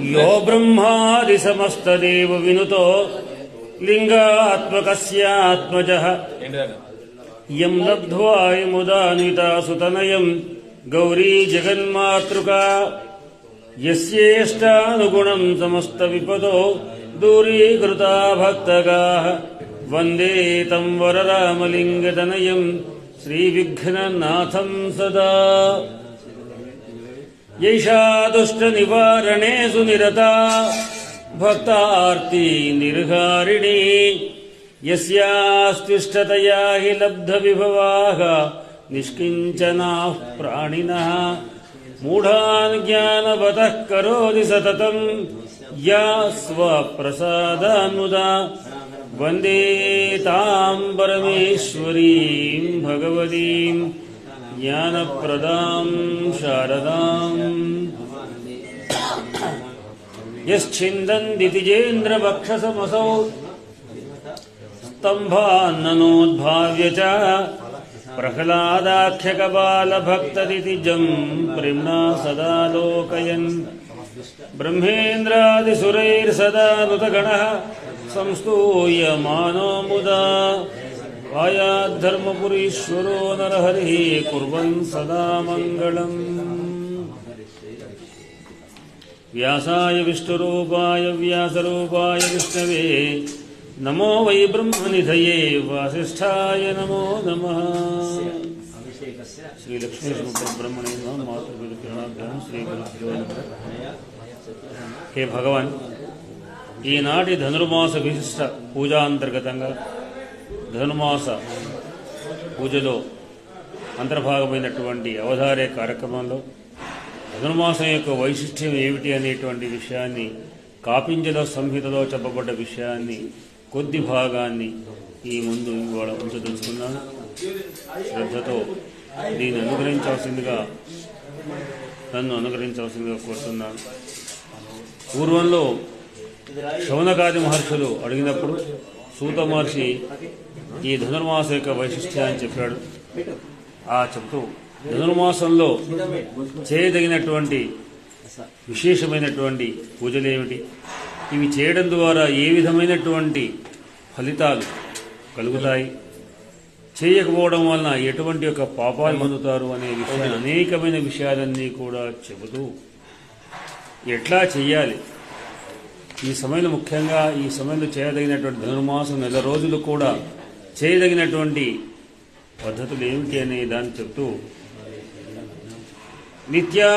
यो ब्रह्मादिसमस्तदेव विनुतो लिङ्गात्मकस्यात्मजः। यम् लब्ध्वायमुदानीता सुतनयम् गौरी जगन्मातृका। यस्येष्टानुगुणम् समस्तविपदो दूरीकृता भक्तगाः। वन्दे तम् वररामलिङ्गतनयम् श्रीविघ्ननाथम् सदा। जैषा दुष्टनिवारणे सुनिरता, भक्तार्ती निर्हारिणी यस्यास्तिष्ठतया हि लब्धविभवाः, निष्किञ्चनाः प्राणिनः। मूढान् ज्ञानवतः करोति सततम्, या स्वप्रसादान्मुदा। वंदे ताम् परमेश्वरीम् भगवतीम् ज्ञानप्रदाम् शारदाम् यश्छिन्दन्दितिजेन्द्रवक्षसमसौ स्तम्भान्ननोद्भाव्य च प्रह्लादाख्यकपालभक्तदितिजम् प्रिम्णा सदा लोकयन् ब्रह्मेन्द्रादिसुरैर्सदा नुतगणः संस्तूयमानो मुदा। वायाद्धर्मपुरीश्वरो नरहरिः कुर्वन् सदा मङ्गलम्। व्यासाय विष्णुरूपाय व्यासरूपाय विष्णवे नमो वै ब्रह्मनिधये वासिष्ठाय नमो नमः శ్రీలక్ష్మీసుబ్రహ్మణ్య మాతృపితృణాభ్యాం శ్రీ గురుభ్యో నమః. హే భగవాన్ ఈనాటి ధనుర్మాస విశిష్ట పూజాంతర్గతంగా ధనుర్మాస పూజలో అంతర్భాగమైనటువంటి అవధారే కార్యక్రమంలో ధనుమాసం యొక్క వైశిష్ట్యం ఏమిటి అనేటువంటి విషయాన్ని కాపింజల సంహితలో చెప్పబడ్డ విషయాన్ని కొద్ది భాగాన్ని ఈ ముందు ఇవాళ ఉంచదలుచుకున్నాను శ్రద్ధతో దీన్ని అనుగ్రహించవలసిందిగా నన్ను అనుగ్రహించవలసిందిగా కోరుతున్నాను. పూర్వంలో శౌనకాది మహర్షులు అడిగినప్పుడు సూత మహర్షి ఈ ధనుర్మాస యొక్క వైశిష్ట్యాన్ని చెప్పాడు. ఆ చెప్తూ ధనుర్మాసంలో చేయదగినటువంటి విశేషమైనటువంటి పూజలేమిటి ఇవి చేయడం ద్వారా ఏ విధమైనటువంటి ఫలితాలు కలుగుతాయి? చేయకపోవడం వలన ఎటువంటి యొక్క పాపాలు పొందుతారు అనే విషయాన్ని అనేకమైన విషయాలన్నీ కూడా చెబుతూ ఎట్లా చేయాలి ఈ సమయంలో ముఖ్యంగా ఈ సమయంలో చేయదగినటువంటి ధనుర్మాసం నెల రోజులు కూడా చేయదగినటువంటి పద్ధతులు ఏమిటి అనే దాన్ని చెప్తూ నిత్యా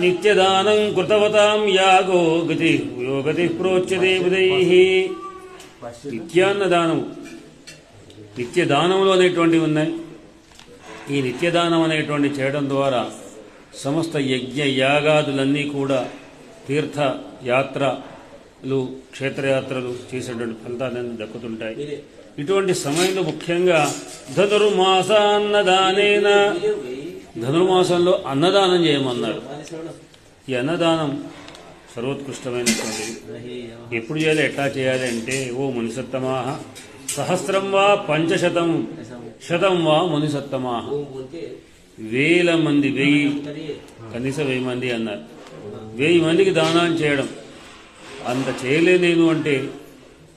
నిత్యదానం కృతవతాం యాగో గతి గతి ప్రోచ్యతే బుధై. నిత్యాన్నదానం. నిత్యదానంలో అనేటువంటివి ఉన్నాయి. ఈ నిత్యదానం అనేటువంటి చేయడం ద్వారా సమస్త యజ్ఞ యాగాదులన్నీ కూడా తీర్థ యాత్రలు క్షేత్రయాత్రలు చేసేటువంటి ఫలితాలన్నీ దక్కుతుంటాయి. ఇటువంటి సమయంలో ముఖ్యంగా ధనుర్మాసాన్నదానేన ధనుర్మాసంలో అన్నదానం చేయమన్నారు ఈ అన్నదానం సర్వోత్కృష్టమైనటువంటిది. ఎప్పుడు చేయాలి ఎట్లా చేయాలి అంటే ఓ మునిసత్తమాహ సహస్రం వా పంచశతం శతం వా మునిసత్తమాహ వేల మంది వెయ్యి కనీసం వెయ్యి మంది అన్నారు. వెయ్యి మందికి దానం చేయడం. అంత చేయలేనేను అంటే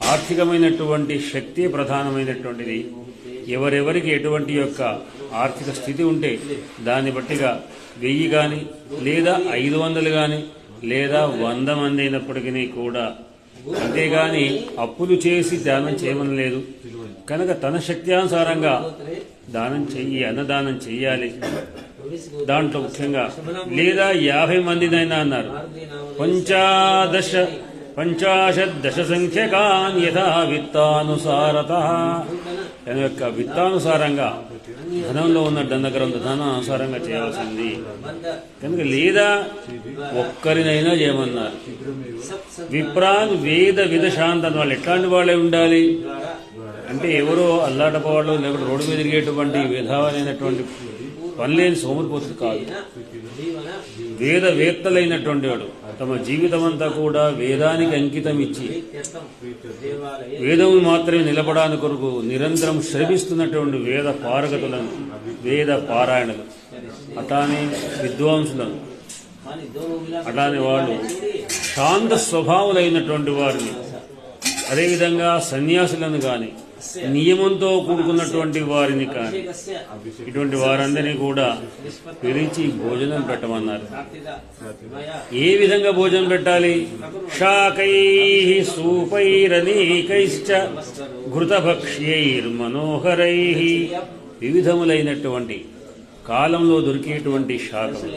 ఆర్థికమైనటువంటి శక్తి ప్రధానమైనటువంటిది. ఎవరెవరికి ఎటువంటి యొక్క ఆర్థిక స్థితి ఉంటే దాన్ని బట్టిగా వెయ్యి కానీ లేదా ఐదు వందలు కానీ లేదా వంద మంది అయినప్పటికీ కూడా అంతేగాని అప్పులు చేసి దానం చేయమని లేదు. కనుక తన శక్త్యానుసారంగా దానం చెయ్యి అన్నదానం చెయ్యాలి. దాంట్లో ముఖ్యంగా లేదా యాభై మందినైనా అన్నారు. పంచాదశ పంచాశత్ దశ సంఖ్యకాన్ యథా విత్తానుసారత దాని యొక్క విత్తానుసారంగా ధనంలో ఉన్న దండగ్రంథ ధనం అనుసారంగా చేయాల్సింది. కనుక లేదా ఒక్కరినైనా చేయమన్నారు. విప్రాన్ వేద విధ వాళ్ళు ఎట్లాంటి వాళ్ళే ఉండాలి? అంటే ఎవరో అల్లాటపోవాళ్ళు లేకపోతే రోడ్డు మీద తిరిగేటువంటి విధానమైనటువంటి పనిలేని సోమరిపోతుడు కాదు. వేద వేత్తలైనటువంటి వాడు. తమ జీవితం అంతా కూడా వేదానికి అంకితం ఇచ్చి వేదము మాత్రమే నిలబడాని కొరకు నిరంతరం శ్రమిస్తున్నటువంటి వేద పారగతులను వేద పారాయణలు అటాని విద్వాంసులను. అటాని వాళ్ళు శాంత స్వభావులైనటువంటి వారిని అదేవిధంగా సన్యాసులను కానీ నియమంతో కూడుకున్నటువంటి వారిని కానీ ఇటువంటి వారందరినీ కూడా పిలిచి భోజనం పెట్టమన్నారు. ఏ విధంగా భోజనం పెట్టాలి? శాకై సూపైరనీకైశ్చ ఘృతభక్ష్యైర్మనోహరై. వివిధములైనటువంటి కాలంలో దొరికేటువంటి శాకం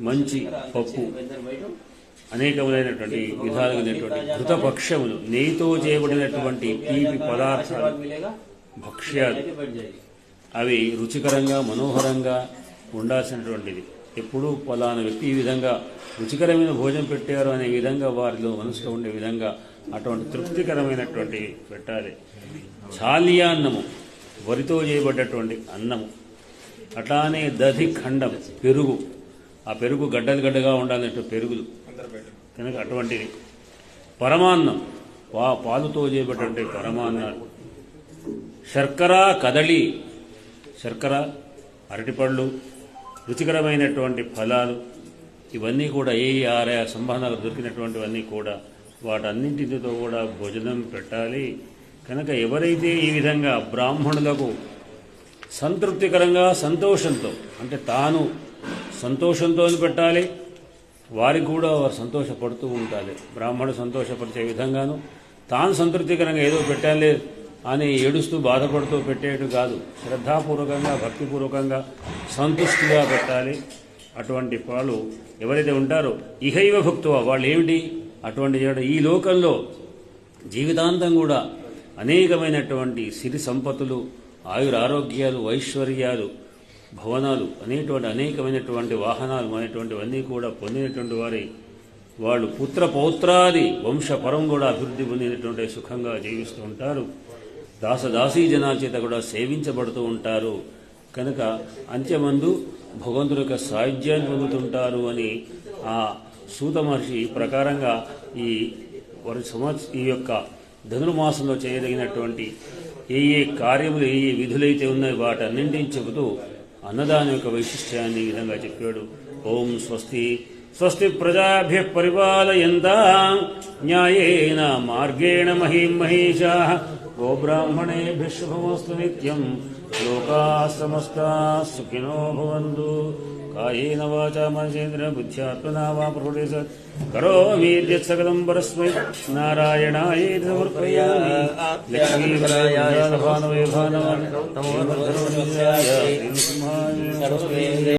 మంచి పప్పు అనేకములైనటువంటి విధాలుగానటువంటి ఘృతభక్ష్యములు నెయ్యితో చేయబడినటువంటి తీపి పదార్థాలు భక్ష్యాలు అవి రుచికరంగా మనోహరంగా ఉండాల్సినటువంటిది. ఎప్పుడూ పలానా వ్యక్తి ఈ విధంగా రుచికరమైన భోజనం పెట్టారు అనే విధంగా వారిలో మనసులో ఉండే విధంగా అటువంటి తృప్తికరమైనటువంటి పెట్టాలి. చాల్యాన్నము వరితో చేయబడ్డటువంటి అన్నము అట్లానే దధి ఖండం పెరుగు. ఆ పెరుగు గడ్డలు గడ్డగా ఉండాలన్నట్టు పెరుగులు. కనుక అటువంటిది. పరమాన్నం. పా పాలుతో చేయబడినటువంటి పరమాన్నాలు. శర్కర కదళి. శర్కర అరటిపళ్ళు రుచికరమైనటువంటి ఫలాలు ఇవన్నీ కూడా ఏ ఏ సంబంధాలు దొరికినటువంటివన్నీ కూడా వాటన్నింటితో కూడా భోజనం పెట్టాలి. కనుక ఎవరైతే ఈ విధంగా బ్రాహ్మణులకు సంతృప్తికరంగా సంతోషంతో అంటే తాను సంతోషంతో పెట్టాలి వారికి కూడా వారు సంతోషపడుతూ ఉండాలి బ్రాహ్మణుడు సంతోషపరిచే విధంగాను తాను సంతృప్తికరంగా ఏదో పెట్టాలి అని ఏడుస్తూ బాధపడుతూ పెట్టేయడం కాదు. శ్రద్ధాపూర్వకంగా భక్తిపూర్వకంగా సంతుష్టిగా పెట్టాలి. అటువంటి వాళ్ళు ఎవరైతే ఉంటారో ఇహైవ భక్తువ వాళ్ళు ఏమిటి? అటువంటి చేయడం ఈ లోకంలో జీవితాంతం కూడా అనేకమైనటువంటి సిరి సంపత్తులు ఆయుర ఆరోగ్యాలు ఐశ్వర్యాలు భవనాలు అనేటువంటి అనేకమైనటువంటి వాహనాలు అనేటువంటివన్నీ కూడా పొందినటువంటి వారి. వాళ్ళు పుత్ర పౌత్రాది వంశపరం కూడా అభివృద్ధి పొందినటువంటి సుఖంగా జీవిస్తూ ఉంటారు. దాసదాసీ జనాల చేత కూడా సేవించబడుతూ ఉంటారు. కనుక అంత్యమందు భగవంతుడి యొక్క సాయుధ్యాన్ని పొందుతుంటారు అని ఆ సూత మహర్షి ప్రకారంగా ఈ వారి సంవత్స ఈ యొక్క ధనుర్మాసంలో చేయదగినటువంటి ఏ ఏ కార్యములు ఏ ఏ విధులైతే ఉన్నాయో వాటన్నింటినీ చెబుతూ అన్నదానం యొక్క వైశిష్ట్యాన్ని ఈ విధంగా చెప్పాడు ఓం స్వస్తి స్వస్తి ప్రజాభ్య పరిపాలయంతా న్యాయేన మార్గేణ మహీం మహేషా గోబ్రాహ్మణేభ్య శుభమస్తు నిత్యం లోకా సమస్తా సుఖినో భవంతు कायेन वाचा मनसेन्द्रबुद्ध्यात्मना वा प्रभुरे सत् करोमि यत् सकलं परस्मै नारायणाय समर्पयामि